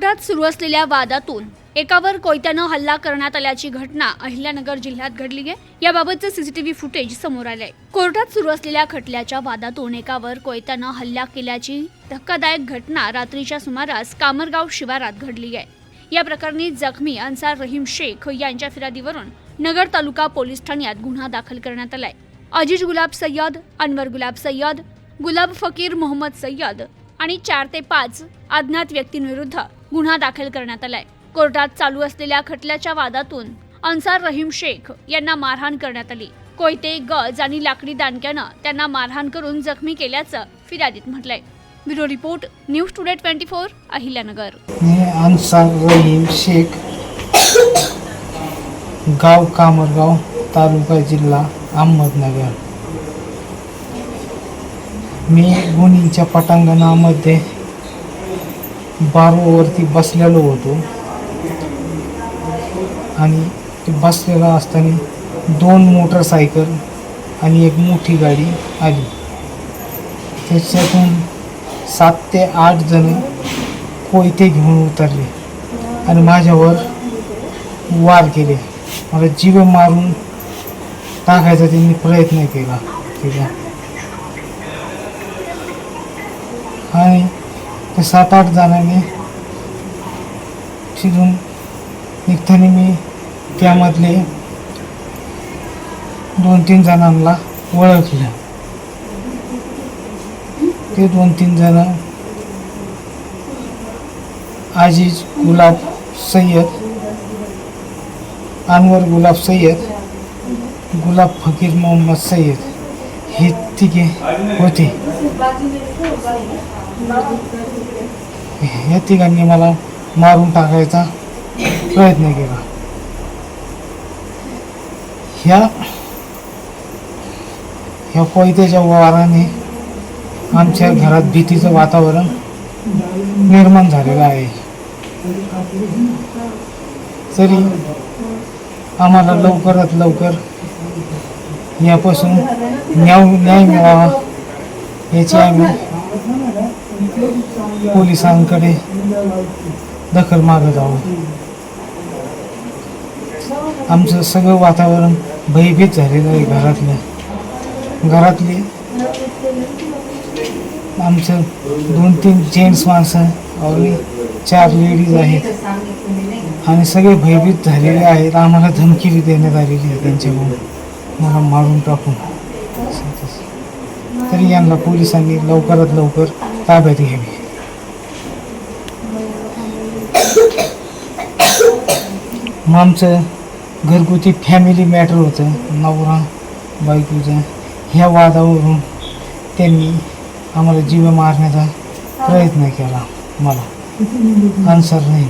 कोर्टात सुरू असलेल्या वादातून एकावर कोयत्यानं हल्ला करण्यात आल्याची घटना अहिल्यानगर जिल्ह्यात घडली आहे. याबाबतचं सीसीटीव्ही फुटेज समोर आलंय. कोर्टात सुरू असलेल्या खटल्याच्या वादातून एकावर कोयत्यानं हल्ला केल्याची धक्कादायक घटना रात्रीच्या सुमारास कामरगाव शिवारात घडली आहे. या प्रकरणी जखमी अन्सार रहीम शेख यांच्या फिर्यादीवरून नगर तालुका पोलीस ठाण्यात गुन्हा दाखल करण्यात आलाय. अजीज गुलाब सय्यद अनवर गुलाब सय्यद गुलाब फकीर मोहम्मद सय्यद आणि चार ते पाच अज्ञात व्यक्तींविरुद्ध गुन्हा दाखल करण्यात आलाय. कोर्टात चालू असलेल्या खटल्याच्या वादातून अन्सार रहीम शेख यांना मारहाण करण्यात आली. कोयते गज आणि लाकडी दांडक्यानं त्यांना मारहाण करून जखमी केल्याचं फिर्यादीत म्हटलंय. Bureau report news today twenty four Ahilyanagar. मी अन्सार रहीम शेख गाव कामरगाव तालुका जिल्हा अहमदनगर. मी गुन्हेच्या पटांगणामध्ये बारूवरती बसलेलो होतो. आणि ते बसलेला असताना दोन मोटरसायकल आणि एक मोठी गाडी आली. त्याच्यातून सात ते आठ जण कोयते घेऊन उतरले आणि माझ्यावर वार केले. मला जीव मारून टाकायचा त्यांनी प्रयत्न केला ठीक आहे आणि ते सात आठ जणांनी तिथून निघताना मी त्यामधले दोन तीन जणांना ओळखलं. ते दोन तीन जण आजीज गुलाब सय्यद अनवर गुलाब सय्यद गुलाब फकीर मोहम्मद सय्यद हे तिघे होते. या तिघांनी मला मारून टाकायचा प्रयत्न केला. ह्या ह्या कोयत्याच्या वाराने आमच्या घरात भीतीचं वातावरण निर्माण झालेलं आहे. तरी आम्हाला लवकरात लवकर यापासून न्याय न्याय मिळावा याची आम्ही पोलिसांकडे दखल मागत आहोत. आमचं सगळं वातावरण भयभीत झालेलं आहे घरातलं घरातली आमचं दोन तीन जेंट्स माणसं आणि चार लेडीज आहेत. आणि सगळे भयभीत झालेले आहेत. आम्हाला धमकी देण्यात आलेली आहे त्यांच्याकडून. मला मारून टाकून. तरी यांना पोलिसांनी लवकरात लवकर ताब्यात घ्यावी. मग आमचं घरगुती फॅमिली मॅटर होतं. नवरा बायकोचं. ह्या वादावरून त्यांनी आम्हाला जीव मारण्याचा प्रयत्न केला मला. अन्सर नाही.